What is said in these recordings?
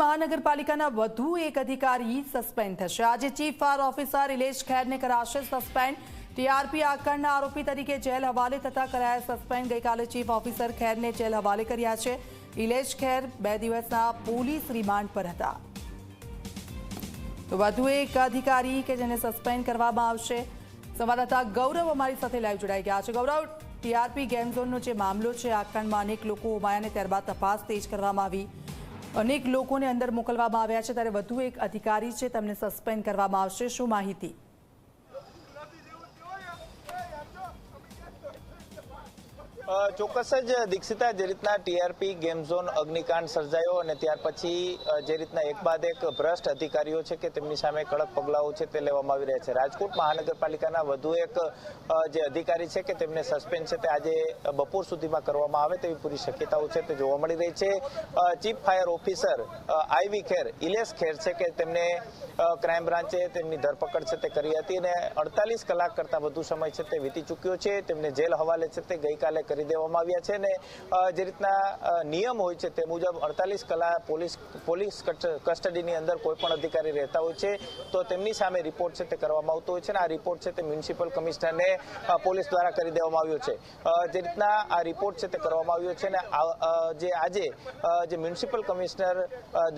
મહાનગરપાલિકાના વધુ એક અધિકારી સસ્પેન્ડ થશે. આજે ચીફ ફાયર ઓફિસર ઇલેશ ખેરને કરાશે સસ્પેન્ડ ટીઆરપી આકાંડના આરોપી તરીકે જેલ હવાલે થતા કરાયા સસ્પેન્ડ ગઈકાલે ચીફ ઓફિસર ખેરને જેલ હવાલે કર્યા છે. ઇલેશ ખેર બે દિવસના પોલીસ રિમાન્ડ પર હતા. તો વધુ એક અધિકારી કે જેને સસ્પેન્ડ કરવામાં આવશે. સંવાદદાતા ગૌરવ અમારી સાથે લાઈવ જોડાઈ ગયા છે. ગૌરવ ટીઆરપી ગેમ ઝોનનો જે મામલો છે આકરણમાં અનેક લોકો ઉમાયા અને ત્યારબાદ તપાસ તેજ કરવામાં આવી. અનેક લોકોને અંદર મોકલવામાં આવ્યા છે. ત્યારે વધુ એક અધિકારી છે. તેમને સસ્પેન્ડ કરવામાં આવશે. શું માહિતી? ચોક્કસ જ દીક્ષિતા, જે રીતના ટીઆરપી ગેમ ઝોન અગ્નિકાંડ સર્જાયો અને ત્યાર પછી જે રીતના એક બાદ એક ભ્રષ્ટ અધિકારીઓ છે કે તેમની સામે કડક પગલાઓ છે તે લેવામાં આવી રહ્યા છે. રાજકોટ મહાનગરપાલિકાના વધુ એક જે અધિકારી છે કે તેમને સસ્પેન્ડ છે તે આજે બપોર સુધીમાં કરવામાં આવે તેવી પૂરી શક્યતાઓ છે તે જોવા મળી રહી છે. ચીફ ફાયર ઓફિસર આઈવી ખેર, ઇલેશ ખેર છે કે તેમને ક્રાઇમ બ્રાન્ચે તેમની ધરપકડ છે તે કરી હતી અને અડતાલીસ કલાક કરતાં વધુ સમય છે તે વીતી ચૂક્યો છે. તેમને જેલ હવાલે છે તે ગઈકાલે કરી દેવામાં આવ્યા છે અને જે રીતના નિયમ હોય છે તે મુજબ અડતાલીસ કલાક પોલીસ પોલીસ કસ્ટડીની અંદર કોઈ પણ અધિકારી રહેતા હોય છે, તો તેમની સામે રિપોર્ટ છે તે કરવામાં આવતો હોય છે અને આ રિપોર્ટ છે તે મ્યુનિસિપલ કમિશનરને પોલીસ દ્વારા કરી દેવામાં આવ્યો છે. જે રીતના આ રિપોર્ટ છે તે કરવામાં આવ્યો છે અને જે આજે જે મ્યુનિસિપલ કમિશનર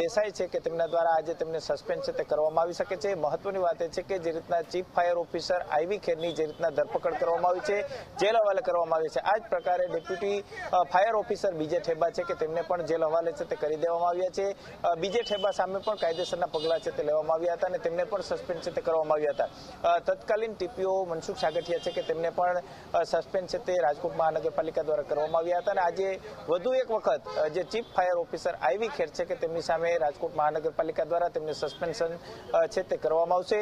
દેસાઈ છે કે તેમના દ્વારા આજે તેમને સસ્પેન્ડ છે તે કરવામાં આવી શકે છે. મહત્વની વાત એ છે કે જે રીતના ચીફ ફાયર ઓફિસર આઈવી ખેરની જે રીતના ધરપકડ કરવામાં આવી છે, જેલ હવાલે કરવામાં આવી છે. આ જ પ્રકારે ડેપ્યુટી ફાયર ઓફિસર બીજે ઠેબા છે કે તેમને પણ જેલ હવાલે છે તે કરી દેવામાં આવ્યા છે. બીજે ઠેબા સામે પણ કાયદેસરના પગલાં છે તે લેવામાં આવ્યા હતા અને તેમને પણ સસ્પેન્ડ છે તે કરવામાં આવ્યા હતા. તત્કાલીન ટીપીઓ મનસુખ સાગઠિયા છે કે તેમને પણ સસ્પેન્ડ છે તે રાજકોટ મહાનગરપાલિકા દ્વારા કરવામાં આવ્યા હતા. અને આજે વધુ એક વખત જે chief fire officer I V Kher છે કે તેમની સામે રાજકોટ મહાનગરપાલિકા દ્વારા તેમને સસ્પેન્શન છે તે કરવામાં આવશે.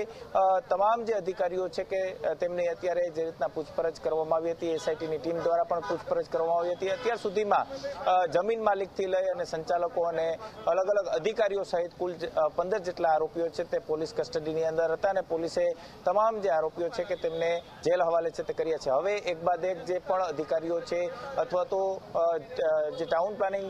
તમામ જે અધિકારીઓ છે કે તેમની અત્યારે જે રીતના પૂછપરછ કરવામાં આવી હતી, એસઆઈટીની ટીમ દ્વારા પણ પૂછપરછ કરવામાં આવી હતી. અત્યાર સુધીમાં જમીન માલિકથી લઈ અને સંચાલકો અને અલગ અલગ અધિકારીઓ સહિત કુલ પંદર જેટલા આરોપીઓ છે તે પોલીસ કસ્ટડીની અંદર હતા અને પોલીસે તમામ જે આરોપીઓ છે કે તેમને જેલ હવાલે છે તે કર્યા છે. હવે એક બાદ એક જે પણ અધિકારીઓ છે અથવા તો જે ટાઉન પ્લાનિંગ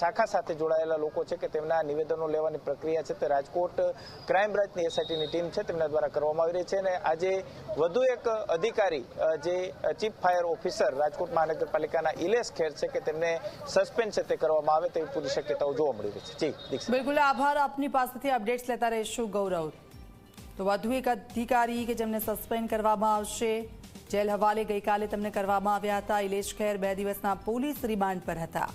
શાખા સાથે જોડાયેલા લોકો છે કે તેમના નિવેદનો લેવાની પ્રક્રિયા છે તે રાજકોટ ક્રાઇમ બ્રાન્ચની એસઆઈટીની ટીમ છે તેમના દ્વારા કરવામાં આવી રહી છે અને આજે વધુ એક અધિકારી જે ચીફ ફાયર ઓફિસર રાજકોટ મહાનગરપાલિકાના ઇલેશ ખેર છે કે તેમને સસ્પેન્ડ છે તે કરવામાં આવે તેવી પૂરી શક્યતાઓ જોવા મળી રહી છે. જી બિલકુલ, આભાર. આપની પાસેથી અપડેટ્સ લેતા રહીશું ગૌરવ. તો વધુ એક અધિકારી કે જેમને સસ્પેન્ડ કરવામાં આવશે, જેલ હવાલે ગઈકાલે તેમને કરવામાં આવ્યા હતા. ઇલેશ ખેર બે દિવસના પોલીસ રિમાન્ડ પર હતા.